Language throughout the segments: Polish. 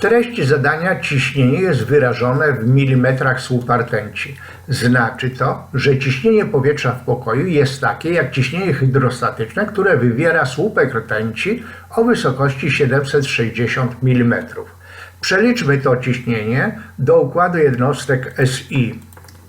treści zadania ciśnienie jest wyrażone w milimetrach słupa rtęci. Znaczy to, że ciśnienie powietrza w pokoju jest takie jak ciśnienie hydrostatyczne, które wywiera słupek rtęci o wysokości 760 mm. Przeliczmy to ciśnienie do układu jednostek SI,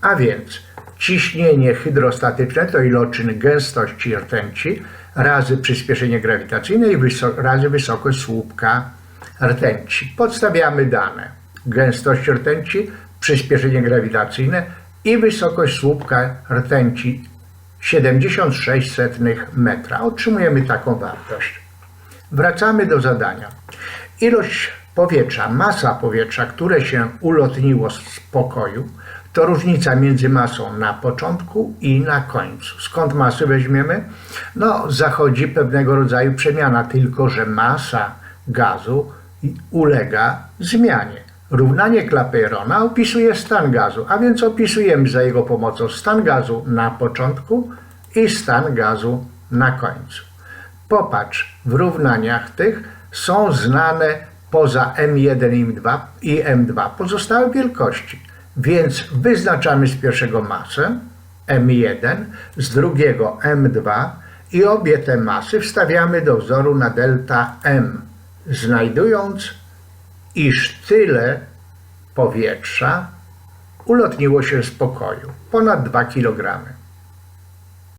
a więc ciśnienie hydrostatyczne to iloczyn gęstości rtęci razy przyspieszenie grawitacyjne i wyso- razy wysokość słupka rtęci. Podstawiamy dane. Gęstość rtęci, przyspieszenie grawitacyjne i wysokość słupka rtęci 76 metra. Otrzymujemy taką wartość. Wracamy do zadania. Ilość powietrza, masa powietrza, które się ulotniło z pokoju, to różnica między masą na początku i na końcu. Skąd masy weźmiemy? No, zachodzi pewnego rodzaju przemiana, tylko że masa gazu ulega zmianie. Równanie Clapeyrona opisuje stan gazu, a więc opisujemy za jego pomocą stan gazu na początku i stan gazu na końcu. Popatrz, w równaniach tych są znane poza M1 i M2 i M2 pozostałe wielkości. Więc wyznaczamy z pierwszego masę M1, z drugiego M2 i obie te masy wstawiamy do wzoru na delta M, znajdując, iż tyle powietrza ulotniło się z pokoju, ponad 2 kg.